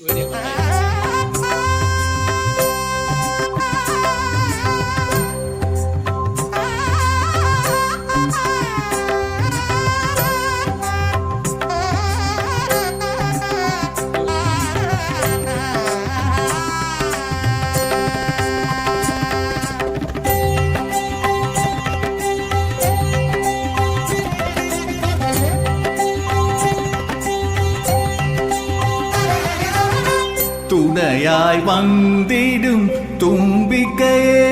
有点廉王 துணையாய் வந்திடும் தும்பிக்கையே.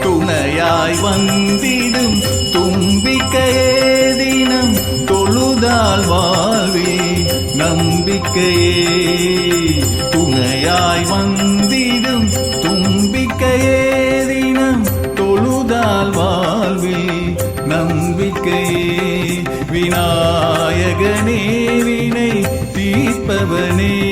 துணையாய் வந்திடும் தும்பிக்கையே தினம் தொழுதால் வாழ்வே நம்பிக்கையே. துணையாய் வந்து நம்பிக்கையே விநாயகனே வினை தீர்ப்பவனே.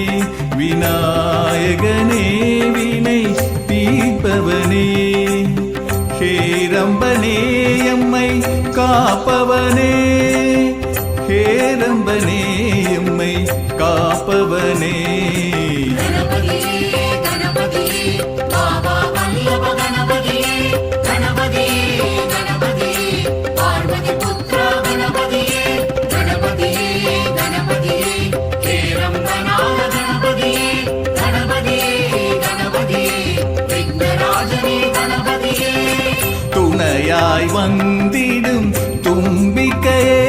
வந்திடும் தும்பிக்கையே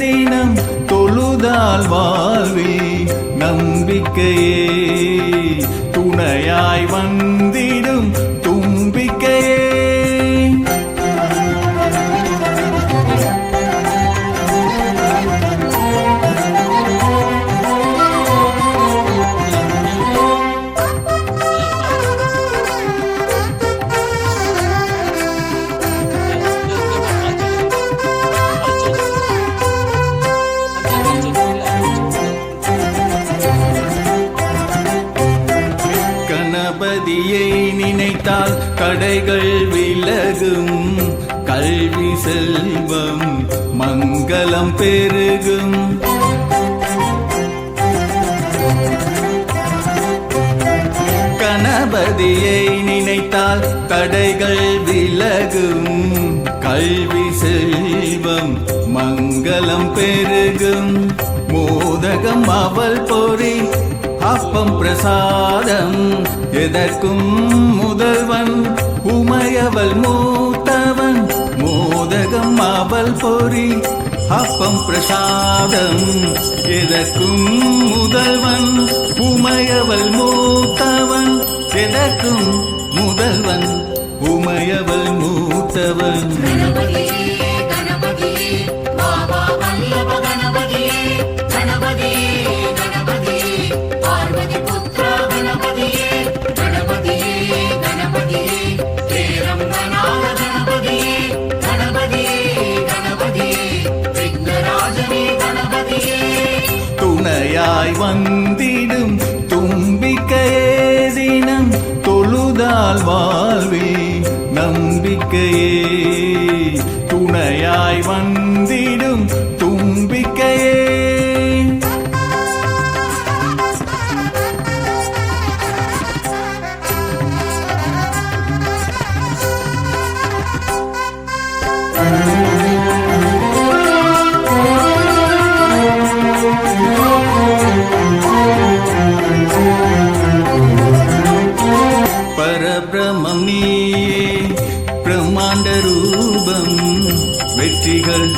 தினம் தொழுதால் வாழ்வில் நம்பிக்கையே துணையாய் வந்து நினைத்தால் கடைகள் விலகும் கல்வி செல்வம் மங்களம் பெருகும். கணபதியை நினைத்தால் தடைகள் விலகும் கல்வி செல்வம் மங்களம் பெருகும். மோதகம் அவள் பொறி அப்பம் பிரசாதம். எதற்கும் முதல்வன்? உமையவள் மூத்தவன். மோதகம் அவள் பொறி. அப்பம் பிரசாதம். எதற்கும் முதல்வன்? உமையவள் மூத்தவன். எதற்கும் முதல்வன்? உமையவள் மூத்தவன். வந்திடும் தும்பிக்கையே தினம் தொழுதால் வாழ்வில் நம்பிக்கையே துணையாய் வந்த வெற்றிகள்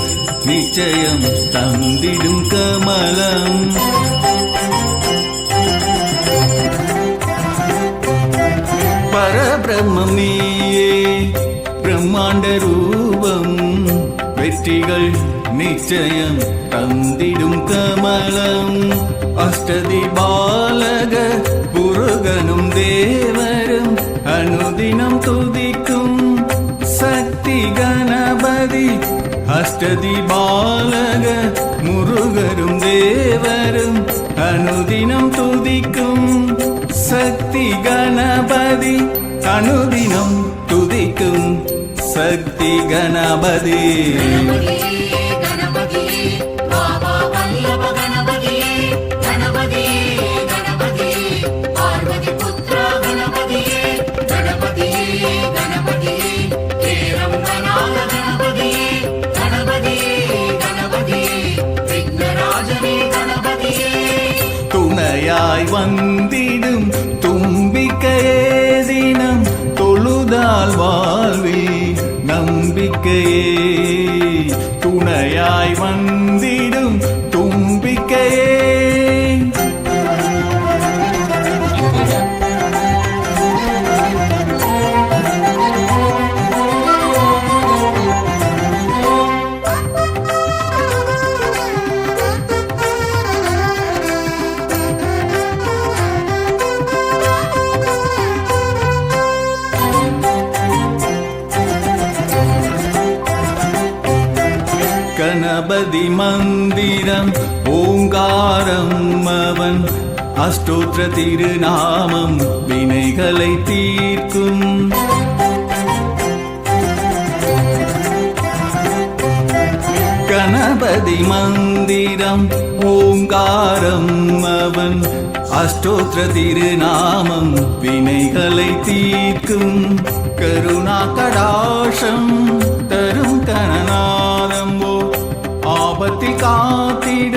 நிச்சயம் தந்திடும் கமலம். பரபிரம்மம் நீயே பிரம்மாண்ட ரூபம். வெற்றிகள் நிச்சயம் தந்திடும் கமலம். அஷ்டதி பாலக புருகனும் தேவரும் அனுதினம் துதி அஷ்டதி பாலக முருகரும் தேவரும் அனுதினம் துதிக்கும் சக்தி கணபதி அனுதினம் துதிக்கும் சக்தி கணபதி. துணையாய் வந்திடும் தும்பிக்கையே தினம் தொழுதால் வாழ்வில் நம்பிக்கையே. துணையாய் வந்திடும் கணபதி மந்திரம் ஓங்காரம் அவன். அஷ்டோத்திர திருநாமம் வினைகளை தீர்க்கும். கணபதி மந்திரம் ஓங்காரம் அவன். அஷ்டோத்திர திருநாமம் வினைகளை தீர்க்கும். கருணா கடாஷம் தரும் கணனா காத்திட